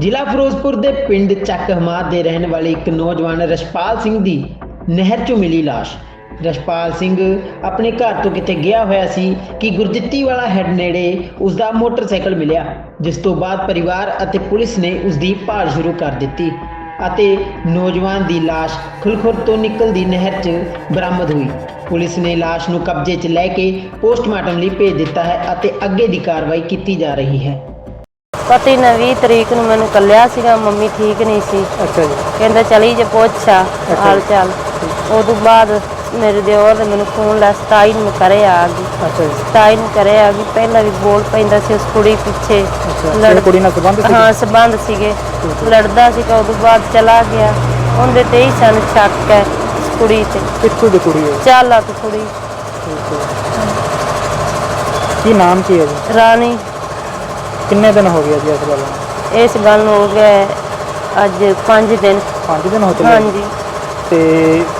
ਜ਼ਿਲ੍ਹਾ ਫਿਰੋਜ਼ਪੁਰ ਦੇ ਪਿੰਡ ਚੱਕ ਹਮਾਦ ਦੇ ਰਹਿਣ ਵਾਲੇ ਇੱਕ ਨੌਜਵਾਨ ਰਸ਼ਪਾਲ ਸਿੰਘ ਦੀ ਨਹਿਰ 'ਚੋਂ ਮਿਲੀ ਲਾਸ਼। ਰਸ਼ਪਾਲ ਸਿੰਘ ਆਪਣੇ ਘਰ ਤੋਂ ਕਿਤੇ ਗਿਆ ਹੋਇਆ ਸੀ ਕਿ ਗੁਰਦਿੱਤੀ ਵਾਲਾ ਹੈੱਡ ਨੇੜੇ ਉਸ ਦਾ ਮੋਟਰਸਾਈਕਲ ਮਿਲਿਆ, ਜਿਸ ਤੋਂ ਬਾਅਦ ਪਰਿਵਾਰ ਅਤੇ ਪੁਲਿਸ ਨੇ ਉਸ ਦੀ ਭਾਲ ਸ਼ੁਰੂ ਕਰ ਦਿੱਤੀ ਅਤੇ ਨੌਜਵਾਨ ਦੀ ਲਾਸ਼ ਖੁਲਖੁਰ ਤੋਂ ਨਿਕਲਦੀ ਨਹਿਰ 'ਚ ਬਰਾਮਦ ਹੋਈ। ਪੁਲਿਸ ਨੇ ਲਾਸ਼ ਨੂੰ ਕਬਜ਼ੇ 'ਚ ਲੈ ਕੇ ਪੋਸਟਮਾਰਟਮ ਲਈ ਭੇਜ ਦਿੱਤਾ ਹੈ ਅਤੇ ਅੱਗੇ ਦੀ ਕਾਰਵਾਈ ਕੀਤੀ ਜਾ ਰਹੀ ਹੈ। ਪਤੀ ਨੇ 20 ਤਰੀਕ ਨੂੰ ਮੈਨੂੰ ਕੱਲਿਆ ਸੀਗਾ ਮੰਮੀ ਠੀਕ ਨਹੀਂ ਸੀ। ਅੱਛਾ ਜੀ। ਕਹਿੰਦਾ ਚਲੀ ਜੇ ਪੁੱਛਾ ਹਾਲ ਚਾਲ। ਉਦੋਂ ਬਾਅਦ ਮੇਰੇ ਦਿਓਰ ਨੇ ਮੈਨੂੰ ਫੋਨ ਲਾ 27 ਨੂੰ ਕਰੇ ਆ ਗਈ। ਅੱਛਾ ਜੀ। 27 ਨੂੰ ਕਰੇ ਆ ਗਈ। ਪਹਿਲਾਂ ਵੀ ਬੋਲ ਪੈਂਦਾ ਸੀ ਉਸ ਕੁੜੀ ਪਿੱਛੇ। ਕੁੜੀ ਨਾਲ ਸੰਬੰਧ ਸੀ ਹਾਂ ਸਬੰਧ ਸੀਗੇ। ਲੜਦਾ ਸੀਗਾ ਉਦੋਂ ਬਾਅਦ ਚਲਾ ਗਿਆ। ਉਹਦੇ ਤੇ ਹੀ ਸਾਨੂੰ ਸ਼ੱਕ ਹੈ ਕੁੜੀ ਤੇ। ਕਿੱਥੋਂ ਦੀ ਕੁੜੀ ਹੈ? ਚੱਲ ਤੂੰ ਕੁੜੀ ਕੀ ਨਾਮ ਕੀ ਹੈ ਜੀ? ਰਾਣੀ। ਕਿੰਨੇ ਦਿਨ ਹੋ ਗਏ ਜੀ ਇਸ ਗੱਲ ਨੂੰ ਇਸ ਗੱਲ ਨੂੰ ਹੋ ਗਿਆ ਹੈ ਅੱਜ 5 ਦਿਨ 5 ਦਿਨ ਹੋ ਚੁੱਕੇ ਹਾਂਜੀ ਤੇ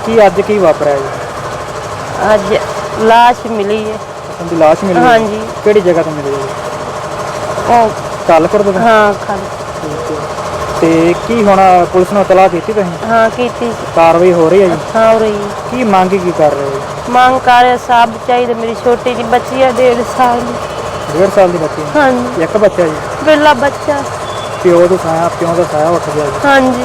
ਕੀ ਅੱਜ ਕੀ ਵਾਪਰਿਆ ਜੀ ਅੱਜ ਲਾਸ਼ ਮਿਲੀ ਹੈ ਉਹਦੀ ਲਾਸ਼ ਮਿਲੀ ਹੈ? ਹਾਂਜੀ। ਕਿਹੜੀ ਜਗ੍ਹਾ ਤੋਂ ਮਿਲੀ ਹੈ ਜੀ ਉਹ ਕਾਲਪੁਰ ਤੋਂ ਹਾਂ ਖਾਲੀ ਠੀਕ ਹੈ। ਤੇ ਕੀ ਹੁਣ ਪੁਲਿਸ ਨੂੰ ਇਤਲਾਹ ਕੀਤੀ ਤੁਸੀਂ ਹਾਂ ਕੀਤੀ ਸੀ। ਕਾਰਵਾਈ ਹੋ ਰਹੀ ਹੈ ਜੀ ਹਾਂ ਹੋ ਰਹੀ ਹੈ। ਕੀ ਮੰਗ ਕੀ ਕਰ ਰਹੇ ਹੋ ਜੀ? ਮੰਗ ਕਰ ਸਭ ਚਾਹੀਦਾ ਮੇਰੀ ਛੋਟੀ ਜਿਹੀ ਬੱਚੀ ਹੈ ਡੇਢ ਸਾਲ ਦੀ ਡੇਢ ਸਾਲ ਦੀ ਬੱਚੀ ਹੈ। ਹਾਂਜੀ। ਇੱਕ ਬੱਚਾ ਜੀ। ਬਿੱਲਾ ਬੱਚਾ। ਪਿਓ ਦਾ ਸਾਇਆ ਪਿਓ ਦਾ ਸਾਇਆ ਉੱਠ ਗਿਆ ਜੀ। ਹਾਂਜੀ।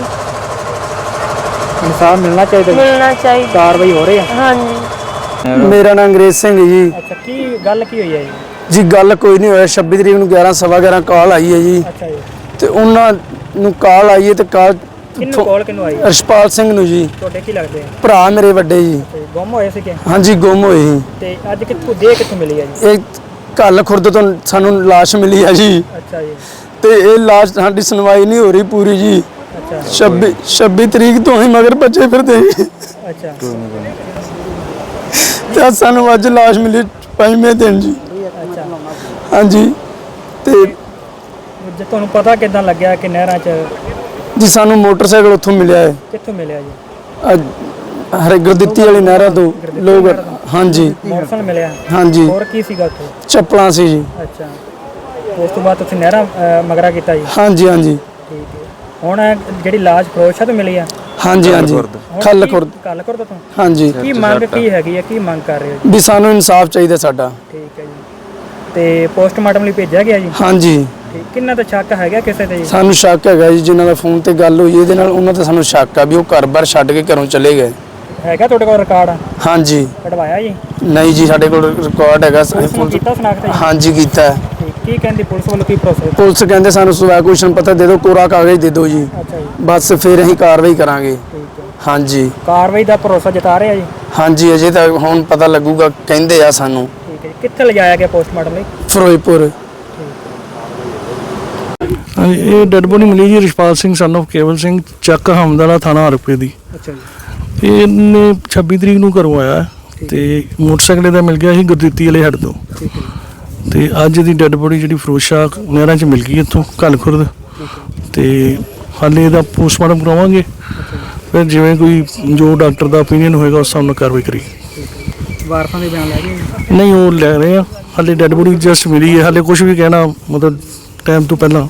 ਇਨਸਾਫ ਮਿਲਣਾ ਚਾਹੀਦਾ ਜੀ। ਮਿਲਣਾ ਚਾਹੀਦਾ। ਕਾਰਵਾਈ ਹੋ ਰਹੀ ਹੈ। ਹਾਂਜੀ। ਮੇਰਾ ਨਾਮ ਅੰਗਰੇਜ਼ ਸਿੰਘ ਹੈ ਜੀ। ਅੱਛਾ ਕੀ ਗੱਲ ਕੀ ਹੋਈ ਹੈ ਜੀ? ਜੀ ਗੱਲ ਕੋਈ ਨਹੀਂ ਹੋਇਆ। 26 ਤਰੀਕ ਨੂੰ 11 ਸਵਾ 11 ਕਾਲ ਆਈ ਹੈ ਜੀ। ਅੱਛਾ ਜੀ। ਤੇ ਉਹਨਾਂ ਨੂੰ ਕਾਲ ਆਈ ਹੈ ਤੇ ਕਾਲ ਕਿੰਨੂੰ ਕਾਲ ਕਿੰਨੂੰ ਆਈ ਰਸ਼ਪਾਲ ਸਿੰਘ ਨੂੰ ਜੀ। ਤੁਹਾਡੇ ਕੀ ਲੱਗਦੇ ਆ? ਭਰਾ ਮੇਰੇ ਵੱਡੇ ਜੀ। ਤੇ ਗੁੰਮ ਹੋਏ ਸੀਗੇ? ਹਾਂਜੀ ਗੁੰਮ ਹੋਏ ਸੀ। ਤੇ ਅੱਜ ਕਿੱਥੋਂ ਦੇ ਕਿੱਥੋਂ ਮਿਲੀ ਹੈ ਜੀ? ਇਹ ਕੱਲ ਖੁਰਦ ਤੋਂ ਸਾਨੂੰ ਲਾਸ਼ ਮਿਲੀ ਹੈ ਜੀ। ਅੱਛਾ ਜੀ। ਤੇ ਇਹ ਲਾਸ਼ ਸਾਡੀ ਸੁਣਵਾਈ ਨਹੀਂ ਹੋ ਰਹੀ ਪੂਰੀ ਜੀ। ਅੱਛਾ। 26 26 ਤਰੀਕ ਤੋਂ ਹੀ ਮਗਰ ਬੱਚੇ ਫਿਰਦੇ ਜੀ। ਅੱਛਾ। ਤੇ ਸਾਨੂੰ ਅੱਜ ਲਾਸ਼ ਮਿਲੀ ਪੰਜਵੇਂ ਦਿਨ ਜੀ। ਅੱਛਾ। ਹਾਂਜੀ। ਤੇ ਜੇ ਤੁਹਾਨੂੰ ਪਤਾ ਕਿਦਾਂ ਲੱਗਿਆ ਕਿ ਨਹਿਰਾਂ 'ਚ ਜੀ ਸਾਨੂੰ ਮੋਟਰਸਾਈਕਲ ਉੱਥੋਂ ਮਿਲਿਆ ਹੈ। ਕਿੱਥੋਂ ਮਿਲਿਆ ਜੀ? ਹਰੇ ਗੁਰਦਿੱਤੀ ਵਾਲੀ ਨਹਿਰਾਂ ਤੋਂ ਲੋਕ ਹਾਂਜੀ। ਮੋਟਰਸਾਈਕਲ ਮਿਲਿਆ। ਹਾਂਜੀ। ਹੋਰ ਕੀ ਸੀਗਾ ਉੱਥੇ? ਚੱਪਲਾਂ ਸੀ ਜੀ। ਅੱਛਾ। ਉਸ ਤੋਂ ਬਾਅਦ ਤੁਸੀਂ ਨਹਿਰਾਂ ਮਗਰਾ ਕੀਤਾ ਜੀ? ਹਾਂਜੀ ਹਾਂਜੀ। ਠੀਕ ਹੈ। ਹੁਣ ਜਿਹੜੀ ਲਾਸ਼ ਫਰੋਸ਼ਾ ਤੋਂ ਮਿਲੀ ਆ? ਹਾਂਜੀ ਹਾਂਜੀ। ਖੱਲ ਖੁਰਦ ਕੱਲ ਕਰ ਤੋਂ? ਹਾਂਜੀ। ਕੀ ਮੰਗ ਕੀ ਹੈਗੀ ਹੈ ਕੀ ਮੰਗ ਕਰ ਰਹੇ ਹੋ ਜੀ? ਵੀ ਸਾਨੂੰ ਇਨਸਾਫ ਚਾਹੀਦਾ ਸਾਡਾ। ਠੀਕ ਹੈ ਜੀ। ਤੇ ਪੋਸਟਮਾਰਟਮ ਲਈ ਭੇਜਿਆ ਗਿਆ ਜੀ? ਹਾਂਜੀ। ਕਿੰਨਾ ਤਾਂ ਸ਼ੱਕ ਹੈਗਾ ਕਿਸੇ ਤੇ ਜੀ? ਸਾਨੂੰ ਸ਼ੱਕ ਹੈਗਾ ਜੀ ਜਿਨ੍ਹਾਂ ਦਾ ਫੋਨ ਤੇ ਗੱਲ ਹੋਈ ਇਹਦੇ ਨਾਲ ਉਹਨਾਂ ਤੇ ਸਾਨੂੰ ਸ਼ੱਕ ਆ ਵੀ ਉਹ ਘਰ-ਬਾਰ ਛੱਡ ਕੇ ਘਰੋਂ ਚਲੇ ਗਏ। ਹੈਗਾ ਤੁਹਾਡੇ ਕੋਲ ਰਿਕਾਰਡ ਹਾਂਜੀ। ਕਢਵਾਇਆ ਜੀ? ਨਹੀਂ ਜੀ ਸਾਡੇ ਕੋਲ ਰਿਕਾਰਡ ਹੈਗਾ ਪੁਲਿਸ ਨੂੰ ਕੀਤਾ ਸੁਨਾਖਤ ਜੀ? ਹਾਂਜੀ ਕੀਤਾ। ਹੈ। ਠੀਕ ਕੀ ਕਹਿੰਦੀ ਪੁਲਿਸ ਵੱਲੋਂ ਕੀ ਪ੍ਰੋਸੈਸ ਪੁਲਿਸ ਕਹਿੰਦੇ ਸਾਨੂੰ ਸਵਾ ਕੁਐਸਚਨ ਪਤਾ ਦੇ ਦਿਓ ਕੋਰਾ ਕਾਗਜ਼ ਦੇ ਦਿਓ ਜੀ। ਅੱਛਾ ਜੀ। ਬਸ ਫਿਰ ਅਸੀਂ ਕਾਰਵਾਈ ਕਰਾਂਗੇ। ਠੀਕ ਹੈ। ਹਾਂਜੀ। ਕਾਰਵਾਈ ਦਾ ਭਰੋਸਾ ਜਤਾ ਰਹੇ ਆ ਜੀ? ਹਾਂਜੀ ਅਜੇ ਤਾਂ ਹੁਣ ਪਤਾ ਲੱਗੂਗਾ ਕਹਿੰਦੇ ਆ ਸਾਨੂੰ। ਠੀਕ ਹੈ ਜੀ। ਕਿੱਥੇ ਲਿਜਾਇਆ ਗਿਆ ਪੋਸਟਮਾਰਟਮ ਲਈ? ਫਿਰੋਜ਼ਪੁਰ। ਹਾਂਜੀ ਇਹ ਡੈੱਡ ਬੋਡੀ ਮਿਲੀ ਜੀ ਰਿਸ਼ਪਾਲ ਸਿੰਘ ਸਨ of ਕੇਵਲ ਸਿੰਘ ਚੱਕ ਹਮਦਲਾ ਥਾਣਾ ਹਰਪੇ ਦੀ। ਅੱਛਾ ਜੀ। ਇਹਨੇ 26 ਤਰੀਕ ਨੂੰ ਘਰੋਂ ਆਇਆ ਤੇ ਮੋਟਰਸਾਈਕਲ ਦਾ ਮਿਲ ਗਿਆ ਸੀ ਗੁਰਦਿੱਤੀ ਵਾਲੇ ਹੱਡ ਤੋਂ। ਤੇ ਅੱਜ ਦੀ ਡੈੱਡ ਬੋਡੀ ਜਿਹੜੀ ਫਰੋਸ਼ਾ ਨਹਿਰਾਂ 'ਚ ਮਿਲ ਗਈ ਇੱਥੋਂ ਘੱਲ ਖੁਰਦ ਤੇ ਹਾਲੇ ਇਹਦਾ ਪੋਸਟਮਾਰਟਮ ਕਰਾਵਾਂਗੇ। ਫਿਰ ਜਿਵੇਂ ਕੋਈ ਜੋ ਡਾਕਟਰ ਦਾ opinion ਹੋਏਗਾ ਉਸ ਹਿਸਾਬ ਨਾਲ ਕਾਰਵਾਈ ਕਰੀ ਵਾਰਸਾਂ ਦੇ ਬਿਆਨ ਲੈ ਗਏ? ਨਹੀਂ ਉਹ ਲੈ ਰਹੇ ਆ। ਹਾਲੇ ਡੈੱਡ ਬੋਡੀ ਜਸਟ ਮਿਲੀ ਹੈ। ਹਾਲੇ ਕੁਝ ਵੀ ਕਹਿਣਾ ਮਤਲਬ ਟਾਈਮ ਤੋਂ ਪਹਿਲਾਂ।